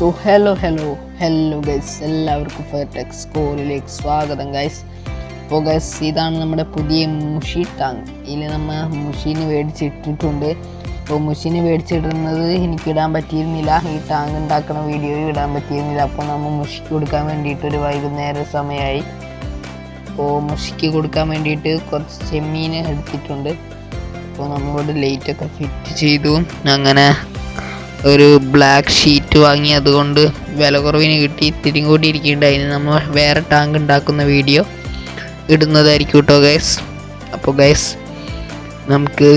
So hello hello hello guys എല്ലാവർക്കും ഫെയർടെക് സ്കോറിലേക്ക് സ്വാഗതം ഗൈസ് അപ്പോൾ ഗൈസ് ഇതാണ് നമ്മുടെ പുതിയ മുഷി ടാങ്ക് ഇതിൽ നമ്മൾ മുഷീന് മേടിച്ചിട്ടിട്ടുണ്ട്. അപ്പോൾ മുഷീന് മേടിച്ചിടുന്നത് എനിക്ക് ഇടാൻ പറ്റിയിരുന്നില്ല. ഈ ടാങ്ക് ഉണ്ടാക്കുന്ന വീഡിയോ ഇടാൻ പറ്റിയിരുന്നില്ല. അപ്പോൾ നമ്മൾ മുഷിക്ക് കൊടുക്കാൻ വേണ്ടിയിട്ട് ഒരു വൈകുന്നേര സമയമായി അപ്പോൾ മുഷിക്ക് കൊടുക്കാൻ വേണ്ടിയിട്ട് കുറച്ച് ചെമ്മീൻ എടുത്തിട്ടുണ്ട്. അപ്പോൾ നമ്മളോട് ലൈറ്റൊക്കെ ഫിറ്റ് ചെയ്തു. അങ്ങനെ ഒരു ബ്ലാക്ക് ഷീറ്റ് വാങ്ങി അതുകൊണ്ട് വില കുറവിന് കിട്ടി. അതിന് നമ്മൾ വേറെ ടാങ്ക് ഉണ്ടാക്കുന്ന വീഡിയോ ഇടുന്നതായിരിക്കും കേട്ടോ ഗൈസ് അപ്പോൾ ഗൈസ് നമുക്ക്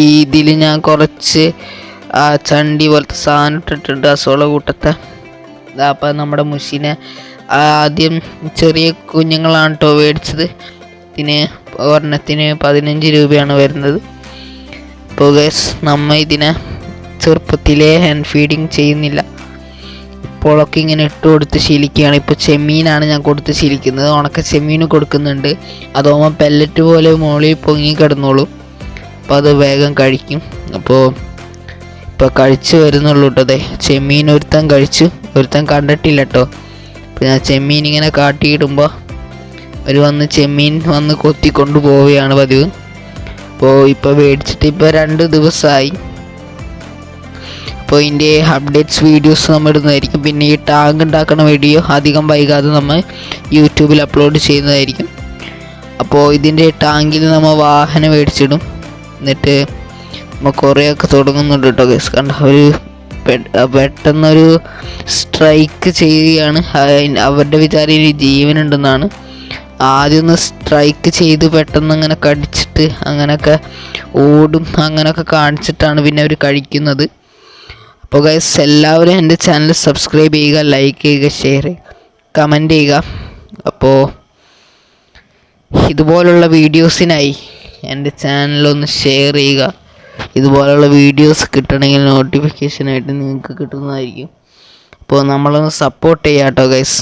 ഈ ഇതിൽ ഞാൻ കുറച്ച് ആ ചണ്ടി പോലത്തെ സാധനം ഇട്ടിട്ടുണ്ട്. അസോള കൂട്ടത്തെ. അപ്പം നമ്മുടെ മുഷിനെ ആദ്യം ചെറിയ കുഞ്ഞുങ്ങളാണ് കേട്ടോ മേടിച്ചത്. ഇതിന് ഒരെണ്ണത്തിന് പതിനഞ്ച് രൂപയാണ് വരുന്നത്. അപ്പോൾ ഗൈസ് നമ്മ ഇതിനെ ചെറുപ്പത്തിലേ ഹാൻഡ് ഫീഡിങ് ചെയ്യുന്നില്ല. ഇപ്പോഴൊക്കെ ഇങ്ങനെ ഇട്ട് കൊടുത്ത് ശീലിക്കുകയാണ്. ഇപ്പോൾ ചെമ്മീനാണ് ഞാൻ കൊടുത്ത് ശീലിക്കുന്നത്. ഉണക്ക ചെമ്മീൻ കൊടുക്കുന്നുണ്ട്. അതാകുമ്പോൾ പെല്ലറ്റ് പോലെ മുകളിൽ പൊങ്ങി കിടന്നോളും. അപ്പോൾ അത് വേഗം കഴിക്കും. അപ്പോൾ ഇപ്പോൾ കഴിച്ച് വരുന്നുള്ളൂ കേട്ടോ അതെ ചെമ്മീൻ ഒരുത്തൻ കഴിച്ചു. ഒരുത്തൻ കണ്ടിട്ടില്ല കേട്ടോ. അപ്പോൾ ഞാൻ ചെമ്മീൻ ഇങ്ങനെ കാട്ടിയിടുമ്പോൾ അവർ വന്ന് ചെമ്മീൻ വന്ന് കൊത്തിക്കൊണ്ട് പോവുകയാണ് പതിവ്. അപ്പോൾ ഇപ്പോൾ മേടിച്ചിട്ട് ഇപ്പോൾ രണ്ട് ദിവസമായി അപ്പോൾ ഇതിന്റെ അപ്ഡേറ്റ്സ് വീഡിയോസ് നമ്മൾ ഇടുന്നതായിരിക്കും. പിന്നെ ഈ ടാങ്ക് ഉണ്ടാക്കുന്ന വീഡിയോ അധികം വൈകാതെ നമ്മൾ യൂട്യൂബിൽ അപ്ലോഡ് ചെയ്യുന്നതായിരിക്കും. അപ്പോൾ ഇതിന്റെ ടാങ്കിൽ നമ്മൾ വാഹനം മേടിച്ചിടും. എന്നിട്ട് നമ്മൾ കുറേയൊക്കെ തുടങ്ങുന്നുണ്ട് കേട്ടോ ഗസ് കണ്ട? ഒരു പെട്ടെന്നൊരു സ്ട്രൈക്ക് ചെയ്യുകയാണ്. അവരുടെ വിചാരം ഇനി ജീവനുണ്ടെന്നാണ്. ആദ്യം ഒന്ന് സ്ട്രൈക്ക് ചെയ്ത് പെട്ടെന്ന് അങ്ങനെ കടിച്ചിട്ട് അങ്ങനെയൊക്കെ ഓടും അങ്ങനെയൊക്കെ കാണിച്ചിട്ടാണ് പിന്നെ അവർ കഴിക്കുന്നത്. അപ്പോൾ ഗൈസ് എല്ലാവരും എന്റെ ചാനൽ സബ്സ്ക്രൈബ് ചെയ്യുക ലൈക്ക് ചെയ്യുക ഷെയർ ചെയ്യുക കമന്റ് ചെയ്യുക. അപ്പോൾ ഇതുപോലുള്ള വീഡിയോസിനായി എന്റെ ചാനലൊന്ന് ഷെയർ ചെയ്യുക. ഇതുപോലുള്ള വീഡിയോസ് കിട്ടണമെങ്കിൽ നോട്ടിഫിക്കേഷനായിട്ട് നിങ്ങൾക്ക് കിട്ടുന്നതായിരിക്കും. അപ്പോൾ നമ്മളൊന്ന് സപ്പോർട്ട് ചെയ്യാം കേട്ടോ ഗൈസ്